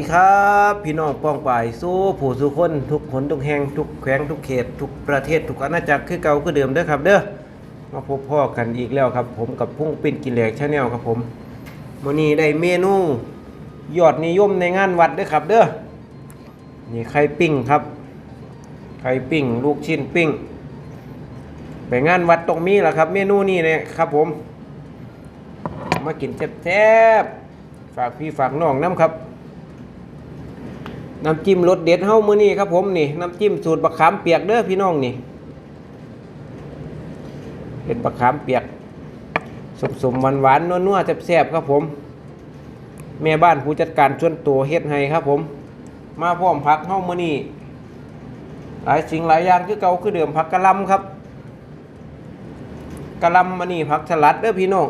วัสดีครับ พี่น้องป้องป่ายสู้ผู้สู้คนทุกคนทุกแห่งทุกแขวงทุกเขต ทุกประเทศทุกอาณาจักรคือเก่าคือเดิมเด้อครับ เด้อมาพบพ่อกันอีกแล้วครับ ผมกับพุ่งปิ้นกินแหลกชาแนลครับผมมื้อนี้ได้เมนูยอดนิยมในงานวัดเด้อครับ เด้อนี่ไข่ปิ้งครับไข่ปิ้ง ลูกชิ้นปิ้งไปงานวัดตรงมีแหละครับ เมนูนี้เนี่ยครับ ผม มากินแซ่บๆฝากพี่ฝากน้องน้ำครับ น้ำจิ้มรสเด็ดเฮ้ามือนี่ครับผมนี่น้ำจิ้มสูตรบักขามเปียกเด้อพี่น้องนี่เห็ดบักขามเปียกสมสมหวานหวานนัวนัวๆแซ่บครับผม แม่บ้านผู้จัดการชวนตัวเฮ็ดให้ครับผม มาพร้อมผักเฮ้ามือนี่หลายสิ่งหลายอย่างคือเก่าคือเดิมผักกะหลำครับกะลำมานี่ผักสลัดเด้อพี่น้อง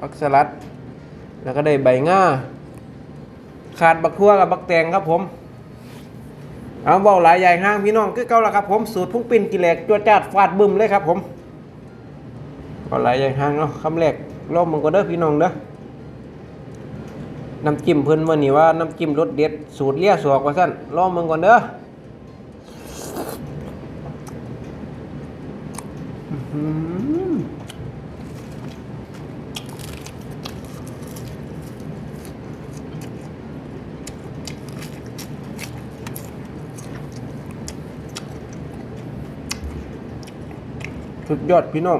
ผักสลัด แล้วก็ได้ใบง่าขาดบักทั่วกับบักแตงครับผม เอาเบาหลายใหญ่ห้างพี่น้องคือเก่าละครับผมสูตรพุ่งปิ่นกิเลกจวดจาดฟาดบึมเลยครับผมเบาหลายใหญ่ห้างเนาะคำแรกลองมันก็เด้อพี่น้องเด้อน้ำจิ้มเพิ่นวันนี้ว่าน้ำจิ้มรสเด็ดสูตรเลี้ยสวกว่าสั้นลองมันก่อนเด้ออื สุดยอดพี่น้อง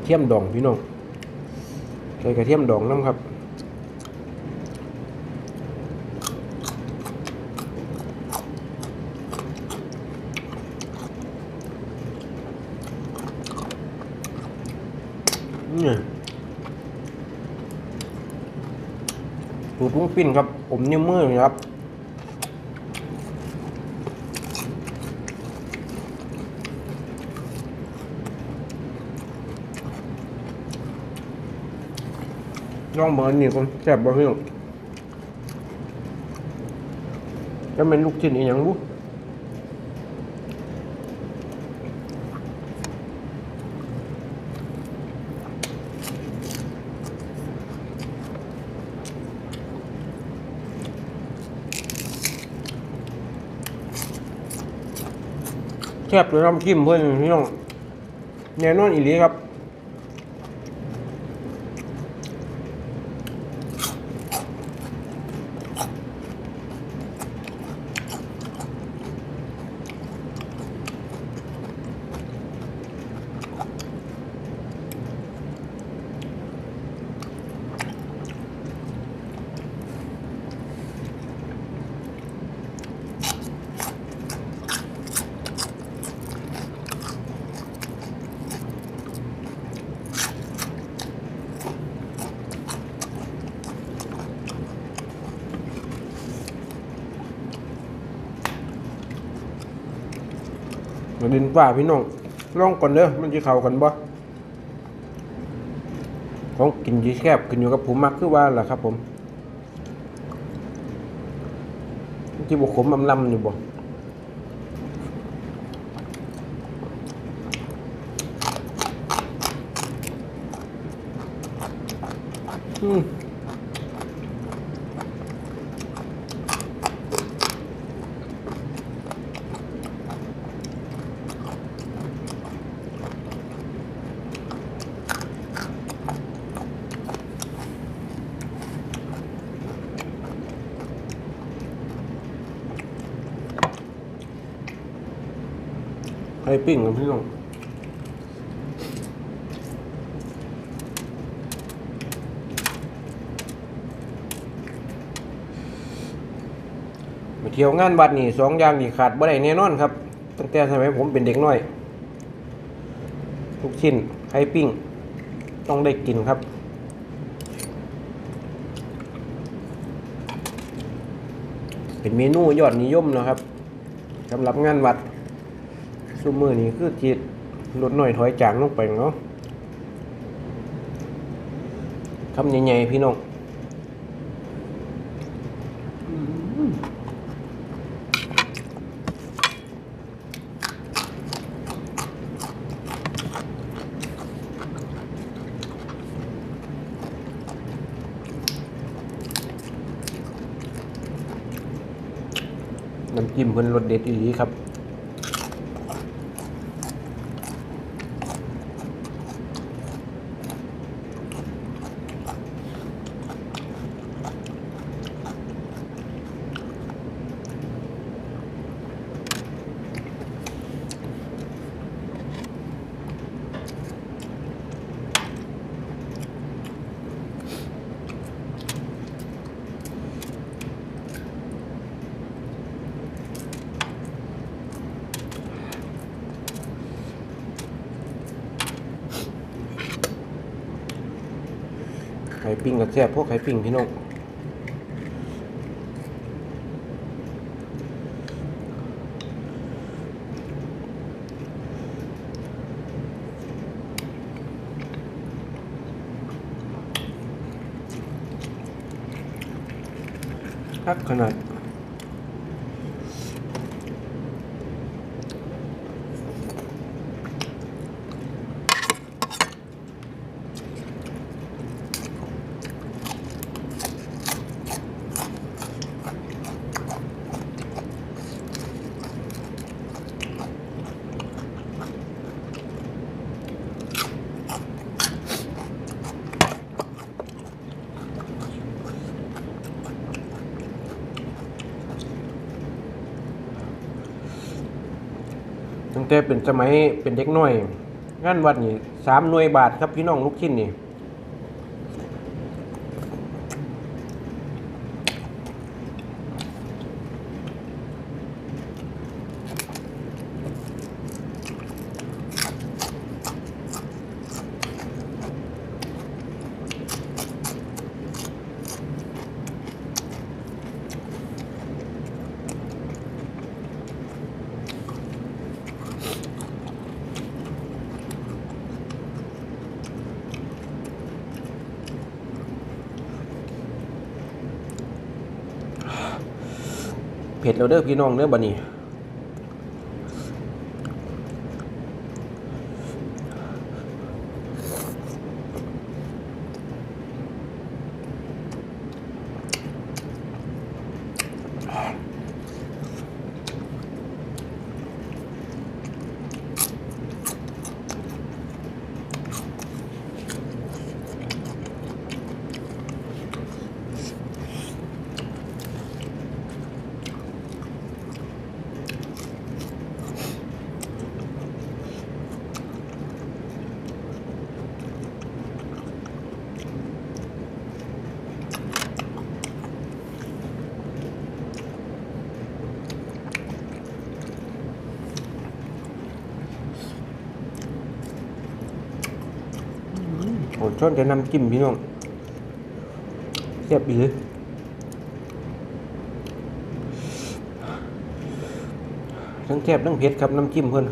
ระเทียมดองพี่น้องใส่กระเทียมดองน้ำครับนี่สูตรพุ้งปิ้นครับ ผมนิ้วมือเลยครับ ลองเบอร์นี่คนแซ่บบ่พี่น้องจะเป็นลูกชิ้นอีหยังบุแซ่บเลยน้ำจิ้มเพื่อนพี่น้องแน่นอนอีหลีครับ ดินป่าพี่น้องลองก่อนเด้อมันจะเข้ากันบ่ของกินยีแคบขึ้นอยู่กับผมมากคือว่าล่ะครับ ผมที่บุขมอำลำอยู่บ่อืม ไข่ปิ้งกับพี่น้องไปเที่ยวงานวัดนี่สองอย่างนี่ขาดบ่ได้แน่นอนครับ ตั้งแต่สมัยผมเป็นเด็กน้อย ทุกชิ้นไข่ปิ้ง ต้องได้กินครับเป็นเมนูยอดนิยมนะครับสำหรับงานวัด ซุมือนี่คือจิตลดหน่อยถอยจางลงไปเนาะคำใหญ่ๆพี่น้องน้ำจิ้มเพิ่นรสเด็ดอีหลีครับ ปิ้งก็แซ่บพวกไข่ปิ้งพี่น้องคักขนาด ตั้งแต่เป็นสมัยเป็นเด็กน้อยงานวัดนี่สามหน่วยบาทครับพี่น้องลูกชิ้นนี่ ผ็ดแล้วเด้อพี่น้องเด้อบัดนี้ ช้อนจะนำจิ้มพี่น้องแซ่บอีเลยทั้งแคบทั้งเผ็ดครับน้ำจิ้มเพื่อน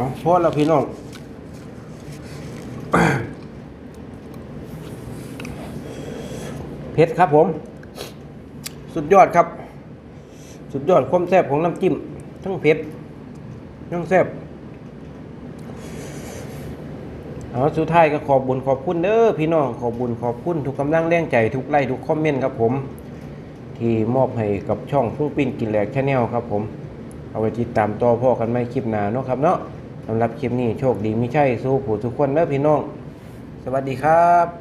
เอาพอแล้วพี่น้องเผ็ดครับผม สุดยอดครับ สุดยอดความแซ่บของน้ำจิ้ม ทั้งเผ็ด ทั้งแซ่บเอาสุดท้ายก็ขอบบุญขอบคุณเด้อพี่น้องขอบบุญขอบคุณทุกกำลังแรงใจทุกไลค์ทุกคอมเมนต์ครับผม ที่มอบให้กับช่องพุ่งปิ้นกินแหลกแชาแนลครับผม เอาไว้ติดตามต่อพ่อกันไม่คลิปหน้าเนาะครับเนาะ สำหรับคลิปนี้โชคดีไม่ใช่สู้ผู้ทุกคนเด้อพี่น้อง สวัสดีครับ